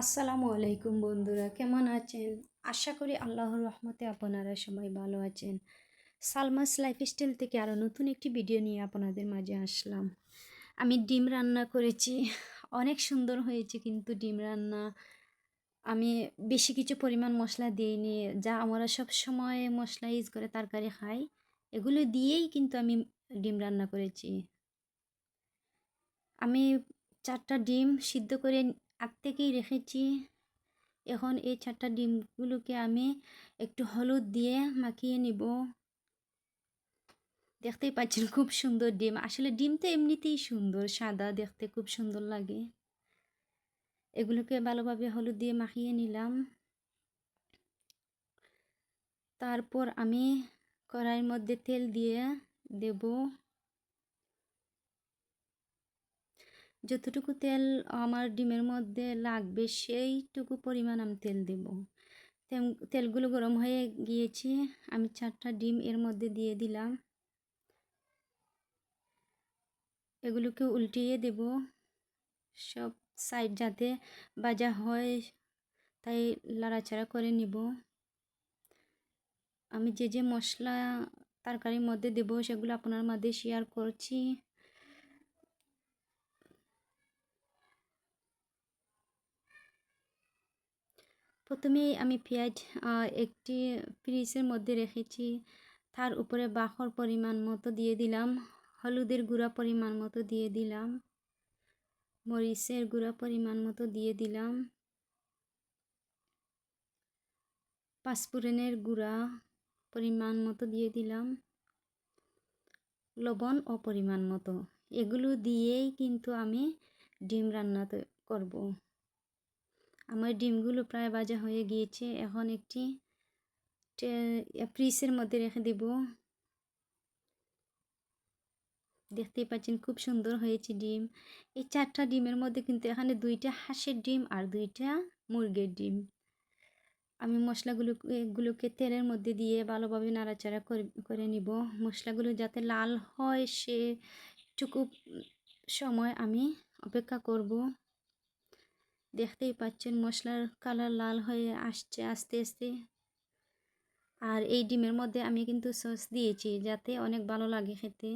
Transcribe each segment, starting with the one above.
আসসালামু আলাইকুম বন্ধুরা, কেমন আছেন? আশা করি আল্লাহর রহমতে আপনারা সবাই ভালো আছেন। সালমাস লাইফস্টাইল থেকে আরও নতুন একটি ভিডিও নিয়ে আপনাদের মাঝে আসলাম। আমি ডিম রান্না করেছি, অনেক সুন্দর হয়েছে কিন্তু ডিম রান্না। আমি বেশি কিছু পরিমাণ মশলা দিইনি, যা আমরা সব সময় মশলা ইউজ করে তরকারি খাই, এগুলো দিয়েই কিন্তু আমি ডিম রান্না করেছি। আমি চারটা ডিম সিদ্ধ করে আগ থেকেই রেখেছি। এখন এই চারটা ডিমগুলোকে আমি একটু হলুদ দিয়ে মাখিয়ে নিব। দেখতেই পাচ্ছেন খুব সুন্দর ডিম। আসলে ডিম তো এমনিতেই সুন্দর, সাদা দেখতে খুব সুন্দর লাগে। এগুলোকে ভালোভাবে হলুদ দিয়ে মাখিয়ে নিলাম। তারপর আমি কড়াইয়ের মধ্যে তেল দিয়ে দেব। যতটুকু তেল আমার ডিমের মধ্যে লাগবে সেইটুকু পরিমাণ আমি তেল দেব। তেলগুলো গরম হয়ে গিয়েছে, আমি চারটা ডিম এর মধ্যে দিয়ে দিলাম। এগুলোকে উল্টিয়ে দেব। সব সাইড যাতে বাজা হয়, তাই লাড়াচাড়া করে নিব। আমি যে যে মশলা, তরকারির মধ্যে দেব, সেগুলো আপনার মধ্যে শেয়ার করছি। প্রথমেই আমি পেঁয়াজ একটি ফ্রিজের মধ্যে রেখেছি। তার উপরে বাখর পরিমাণ মতো দিয়ে দিলাম, হলুদের গুঁড়া পরিমাণ মতো দিয়ে দিলাম, মরিচের গুঁড়া পরিমাণ মতো দিয়ে দিলাম, পাঁচফোড়নের গুঁড়া পরিমাণ মতো দিয়ে দিলাম, লবণ ও পরিমাণ মতো। এগুলো দিয়েই কিন্তু আমি ডিম রান্না করব। আমার ডিমগুলো প্রায় ভাজা হয়ে গিয়েছে। এখন একটি ফ্রিজের মধ্যে রেখে দেব। দেখতেই পাচ্ছেন খুব সুন্দর হয়েছে ডিম। এই চারটা ডিমের মধ্যে কিন্তু এখানে দুইটা হাঁসের ডিম আর দুইটা মুরগির ডিম। আমি মশলাগুলো, এগুলোকে তেলের মধ্যে দিয়ে ভালোভাবে নাড়াচাড়া করে নিব। মশলাগুলো যাতে লাল হয় সেটুকু সময় আমি অপেক্ষা করব। দেখতেই পাচ্ছেন মশলার কালার লাল হয়ে আসছে আস্তে আস্তে। আর এই ডিমের মধ্যে আমি কিন্তু সস দিয়েছি যাতে অনেক ভালো লাগে খেতে।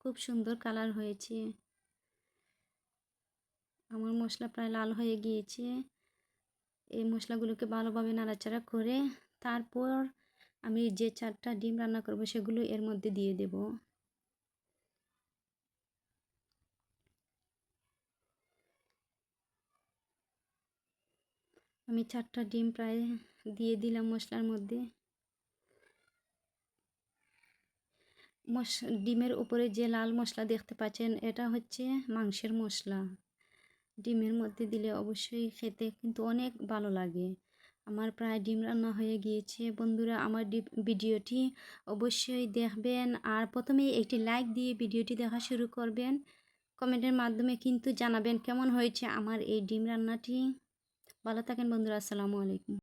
খুব সুন্দর কালার হয়েছে। আমার মশলা প্রায় লাল হয়ে গিয়েছে। এই মশলাগুলোকে ভালোভাবে নাড়াচাড়া করে তারপর আমি যে চারটা ডিম রান্না করব সেগুলো এর মধ্যে দিয়ে দেব। আমি চারটা ডিম প্রায় দিয়ে দিলাম মশলার মধ্যে। মশ, ডিমের উপরে যে লাল মশলা দেখতে পাচ্ছেন, এটা হচ্ছে মাংসের মশলা। ডিমের মধ্যে দিলে অবশ্যই খেতে কিন্তু অনেক ভালো লাগে। আমার প্রায় ডিম রান্না হয়ে গিয়েছে। বন্ধুরা, আমার ভিডিওটি অবশ্যই দেখবেন আর প্রথমেই একটি লাইক দিয়ে ভিডিওটি দেখা শুরু করবেন। কমেন্টের মাধ্যমে কিন্তু জানাবেন কেমন হয়েছে আমার এই ডিম রান্নাটি। ভালো থাকেন বন্ধুরা আসসালামু আলাইকুম।